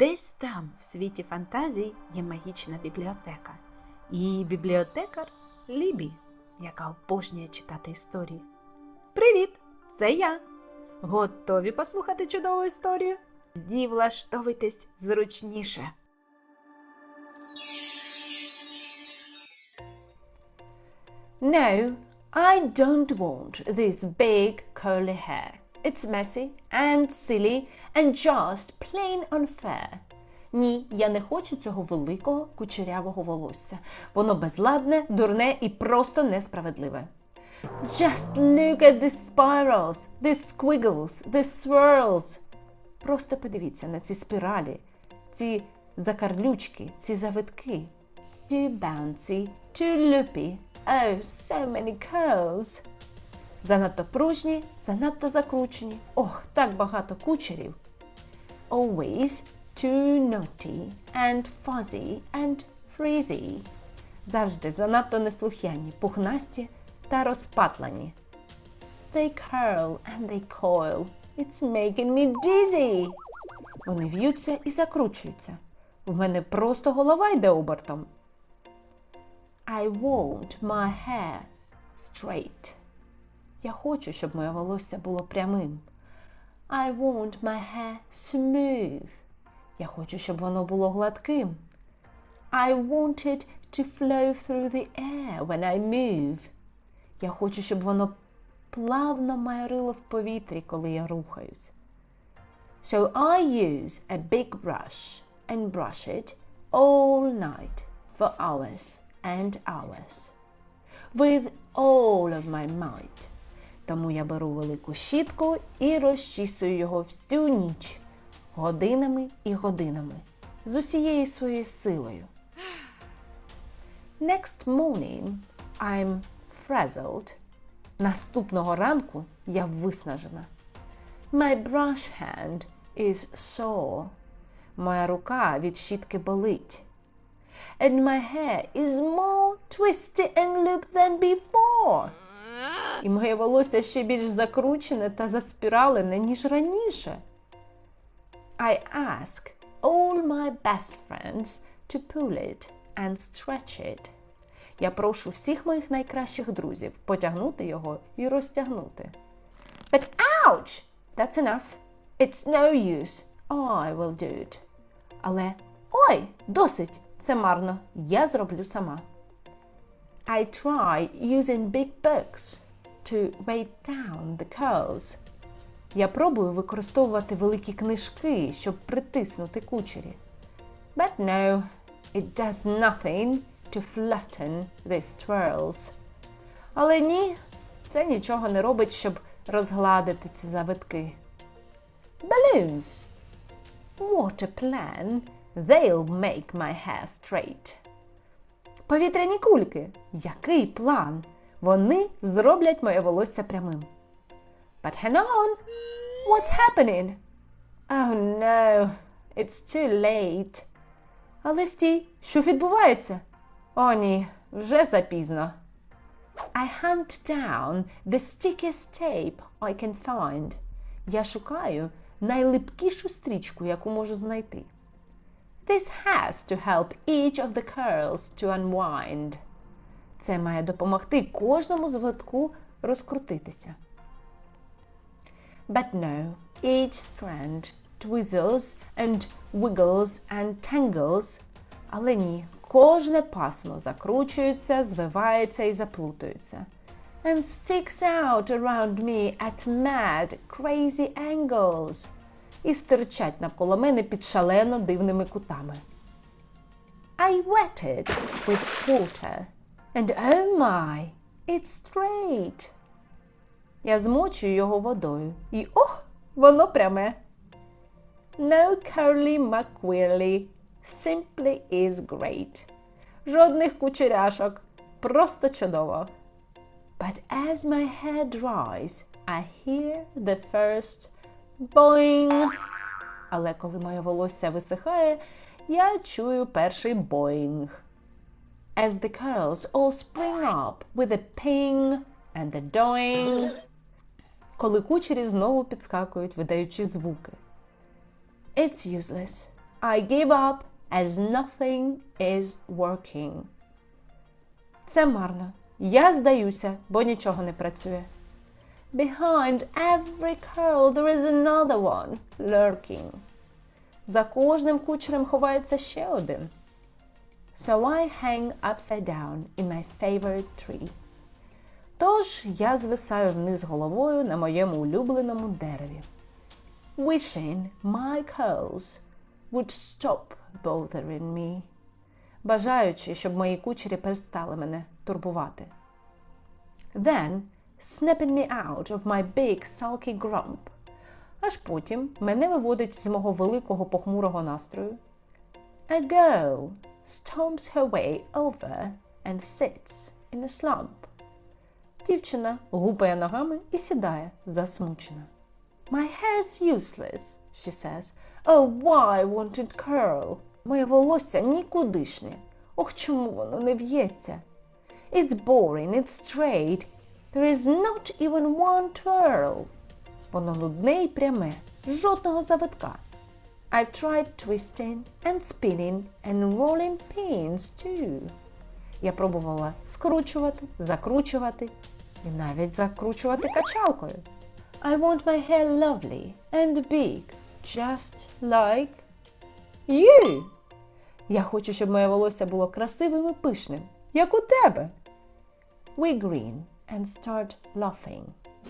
Десь там, в світі фантазій, є магічна бібліотека. І її бібліотекар Лібі, яка обожнює читати історії. Привіт! Це я. Готові послухати чудову історію? Тоді влаштовуйтесь зручніше. No, I don't want this big curly hair. It's messy and silly and just plain unfair. Ні, я не хочу цього великого кучерявого волосся. Воно безладне, дурне і просто несправедливе. Just look at the spirals, the squiggles, the swirls. Просто подивіться на ці спіралі, ці закарлючки, ці завитки. Too bouncy, too loopy. Oh, so many curls. Занадто пружні, занадто закручені. Ох, так багато кучерів. Always too naughty and fuzzy and frizzy. Завжди занадто неслухняні, пухнасті та розпатлані. They curl and they coil. It's making me dizzy. Вони в'ються і закручуються. В мене просто голова йде обертом. I want my hair straight. Я хочу, щоб моє волосся було прямим. I want my hair smooth. Я хочу, щоб воно було гладким. I want it to flow through the air when I move. Я хочу, щоб воно плавно майорило в повітрі, коли я рухаюсь. So I use a big brush and brush it all night for hours and hours. With all of my might. Тому я беру велику щітку і розчісую його всю ніч, годинами і годинами, з усією своєю силою. Next morning I'm frazzled. Наступного ранку я виснажена. My brush hand is sore. Моя рука від щітки болить. And my hair is more twisty and looped than before. І моє волосся ще більш закручене та заспіралене, ніж раніше. I ask all my best friends to pull it and stretch it. Я прошу всіх моїх найкращих друзів потягнути його і розтягнути. But ouch! That's enough. It's no use. I will do it. Але ой, досить! Це марно. Я зроблю сама. I try using big books to weigh down the curls. Я пробую використовувати великі книжки, щоб притиснути кучері. But no, it does nothing to flatten these twirls. Але ні, це нічого не робить, щоб розгладити ці завитки. Balloons. What a plan. They'll make my hair straight. Повітряні кульки. Який план? Вони зроблять моє волосся прямим. But hang on. What's happening? Oh no, it's too late. Але стій, що відбувається? О, ні, вже запізно. I hunt down the stickiest tape I can find. Я шукаю найлипкішу стрічку, яку можу знайти. This has to help each of the curls to unwind. Це має допомогти кожному завитку розкрутитися. But no, each strand twizzles and wiggles and tangles. Але ні, кожне пасмо закручується, звивається і заплутується. And sticks out around me at mad, crazy angles. І стирчать навколо мене під шалено дивними кутами. I wet it with water. And oh my, it's straight. Я змочую його водою. І ох, воно пряме. No curly McQuirly. Simply is great. Жодних кучеряшок. Просто чудово. But as my hair dries, I hear the first boing. Але коли моє волосся висихає, я чую перший боїнг. As the curls all spring up with a ping and the doing. Коли кучері знову підскакують, видаючи звуки. It's useless. I give up as nothing is working. Це марно. Я здаюся, бо нічого не працює. Behind every curl there is another one lurking. За кожним кучерем ховається ще один. So I hang upside down in my favorite tree. Тож я звисаю вниз головою на моєму улюбленому дереві. Wishing my curls would stop bothering me. Бажаючи, щоб мої кучері перестали мене турбувати. Then, snapping me out of my big sulky grump. Аж потім мене виводить з мого великого похмурого настрою. A girl stomps her way over and sits in a slump. Дівчина гупає ногами і сідає засмучена. My hair's useless, she says. Oh, why won't it curl? Моє волосся нікудишнє. Ох, чому воно не в'ється? It's boring, it's straight. There is not even one twirl. Воно нудне і пряме, жодного завитка. I've tried twisting and spinning and rolling pins too. Я пробувала скручувати, закручувати і навіть закручувати качалкою. I want my hair lovely and big, just like you. Я хочу, щоб моє волосся було красивим і пишним, як у тебе. We grin and start laughing.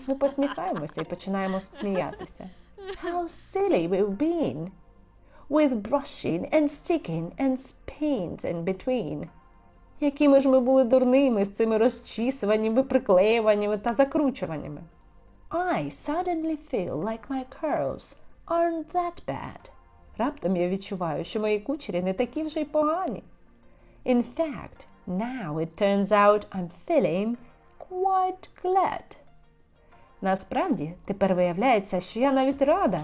Ми посміхаємося і починаємо сміятися. How silly we've been! With brushing and sticking and spins in between. Якими ж ми були дурними з цими розчісуваннями, приклеюваннями та закручуваннями. I suddenly feel like my curls aren't that bad. Раптом я відчуваю, що мої кучері не такі вже й погані. In fact, now it turns out I'm feeling quite glad. Насправді, тепер виявляється, що я навіть рада.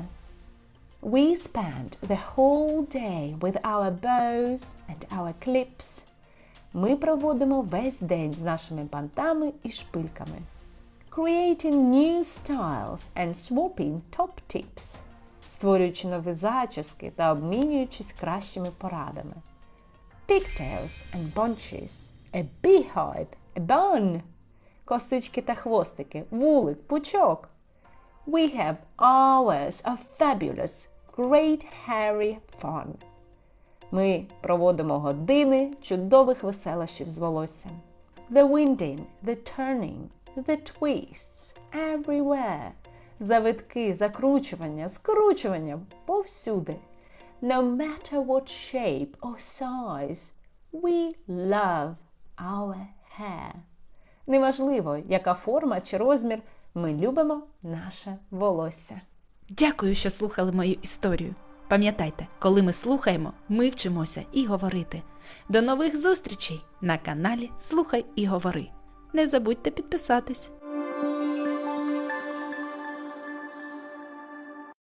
We spent the whole day with our bows and our clips. Ми проводимо весь день з нашими бантами і шпильками. Creating new styles and swapping top tips. Створюючи нові зачіски та обмінюючись кращими порадами. Pigtails and bunches. A beehive, a bun. Косички та хвостики, вулик, пучок. We have hours of fabulous, great hairy fun. Ми проводимо години чудових веселощів з волоссям. The winding, the turning, the twists, everywhere. Завитки, закручування, скручування повсюди. No matter what shape or size, we love our hair. Неважливо, яка форма чи розмір, ми любимо наше волосся. Дякую, що слухали мою історію. Пам'ятайте, коли ми слухаємо, ми вчимося і говорити. До нових зустрічей на каналі Слухай і Говори. Не забудьте підписатись.